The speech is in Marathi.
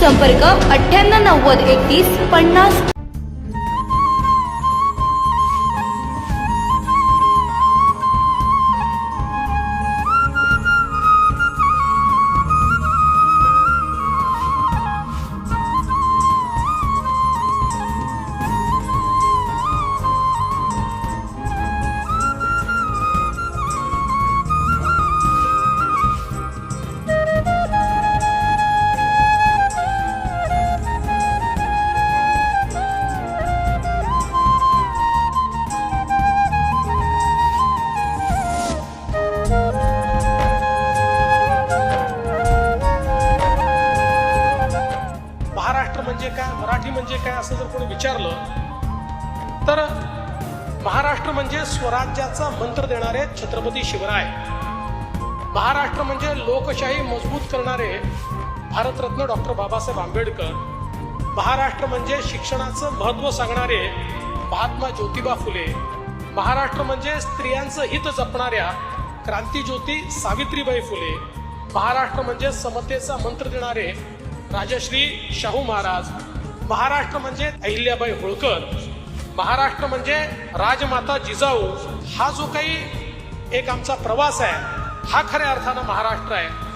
संपर्क अठ्ठ्याण्णव नव्वद एकतीस पन्नास मराठी म्हणजे काय असं जर कोणी विचारलं तर महाराष्ट्र म्हणजे स्वराज्याचा मंत्र देणारे छत्रपती शिवराय. महाराष्ट्र म्हणजे लोकशाही मजबूत करणारे भारतरत्न डॉक्टर बाबासाहेब आंबेडकर. महाराष्ट्र म्हणजे शिक्षणाचं महत्त्व सांगणारे महात्मा ज्योतिबा फुले. महाराष्ट्र म्हणजे स्त्रियांचं हित जपणाऱ्या क्रांतीज्योती सावित्रीबाई फुले. महाराष्ट्र म्हणजे समतेचा मंत्र देणारे राजश्री शाहू महाराज. महाराष्ट्र म्हणजे अहिल्याबाई होळकर. महाराष्ट्र म्हणजे राजमाता जिजाऊ. हा जो काही एक आमचा प्रवास आहे हा खऱ्या अर्थानं महाराष्ट्र आहे.